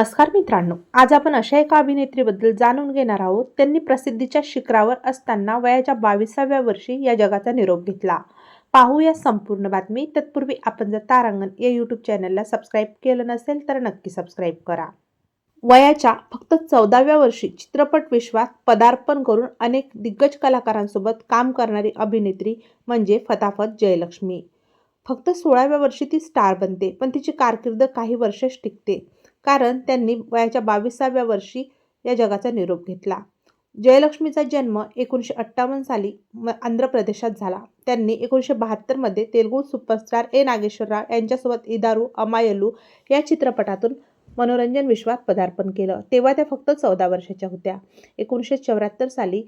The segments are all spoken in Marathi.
नमस्कार मित्रांनो आज आपण अशा एका अभिनेत्रीबद्दल जाणून घेणार आहोत. त्यांनी प्रसिद्धीच्या शिखरावर असताना वयाच्या बावीसाव्या वर्षी या जगाचा निरोप घेतला. पाहूया संपूर्ण बातमी. तत्पूर्वी आपण जर तारांगण या यूट्यूब चॅनलला सबस्क्राईब केलं नसेल तर नक्की सबस्क्राईब करा. वयाच्या फक्त चौदाव्या वर्षी चित्रपट विश्वात पदार्पण करून अनेक दिग्गज कलाकारांसोबत काम करणारी अभिनेत्री म्हणजे फताफत जयलक्ष्मी. फक्त सोळाव्या वर्षी ती स्टार बनते पण तिची कारकीर्द काही वर्षच टिकते. कारण त्यांनी वयाच्या बावीसाव्या वर्षी या जगाचा निरोप घेतला. जयलक्ष्मीचा जन्म एकोणीसशे अठ्ठावन्न साली म आंध्र प्रदेशात झाला. त्यांनी एकोणीसशे बहात्तरमध्ये तेलुगू सुपरस्टार ए नागेश्वरराव यांच्यासोबत इदारू अमायलू या चित्रपटातून मनोरंजन विश्वात पदार्पण केलं. तेव्हा त्या फक्त चौदा वर्षाच्या होत्या. एकोणीसशे चौऱ्याहत्तर साली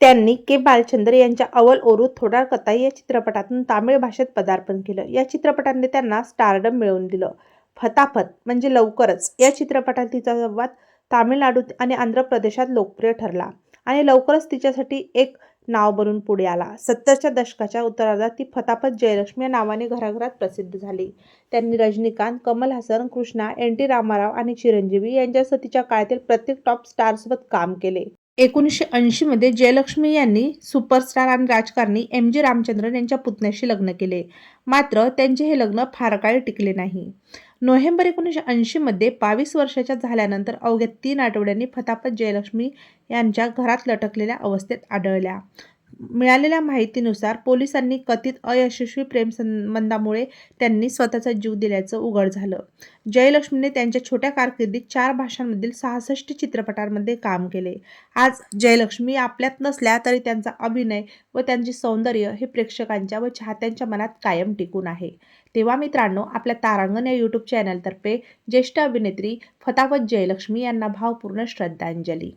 त्यांनी के. बालचंद्र यांच्या अवल ओरू थोडार कथाई या चित्रपटातून तामिळ भाषेत पदार्पण केलं. या चित्रपटाने त्यांना स्टारडम मिळवून दिलं. फताफत म्हणजे लवकरच. या चित्रपटात तिचा संवाद तामिळनाडू आणि आंध्र प्रदेशात लोकप्रिय ठरला आणि लवकरच तिच्यासाठी एक नाव बनून पुढे आला. सत्तरच्या दशकाच्या उत्तरार्धात ती फताफत जयलक्ष्मी या नावाने घराघरात प्रसिद्ध झाली. त्यांनी रजनीकांत कमल हसन कृष्णा एन टी रामाराव आणि चिरंजीवी यांच्यासह तिच्या काळातील प्रत्येक टॉप स्टारसोबत काम केले. एकोणीसशे ऐंशीमध्ये जयलक्ष्मी यांनी सुपरस्टार आणि राजकारणी एम जी रामचंद्रन यांच्या पुतण्याशी लग्न केले. मात्र त्यांचे हे लग्न फार काळ टिकले नाही. नोव्हेंबर एकोणीसशे ऐंशीमध्ये बावीस वर्षाच्या झाल्यानंतर अवघ्या तीन आठवड्यांनी फतापत जयलक्ष्मी यांच्या घरात लटकलेल्या अवस्थेत आढळल्या. मिळालेल्या माहितीनुसार पोलिसांनी कथित अयशस्वी प्रेमसंबंधामुळे त्यांनी स्वतःचा जीव दिल्याचं उघड झालं. जयलक्ष्मीने त्यांच्या छोट्या कारकिर्दीत चार भाषांमधील सहासष्ट चित्रपटांमध्ये काम केले. आज जयलक्ष्मी आपल्यात नसल्या तरी त्यांचा अभिनय व त्यांचे सौंदर्य हे प्रेक्षकांच्या व चाहत्यांच्या मनात कायम टिकून आहे. तेव्हा मित्रांनो आपल्या तारांगण या यूट्यूब चॅनलतर्फे ज्येष्ठ अभिनेत्री फतावत जयलक्ष्मी यांना भावपूर्ण श्रद्धांजली.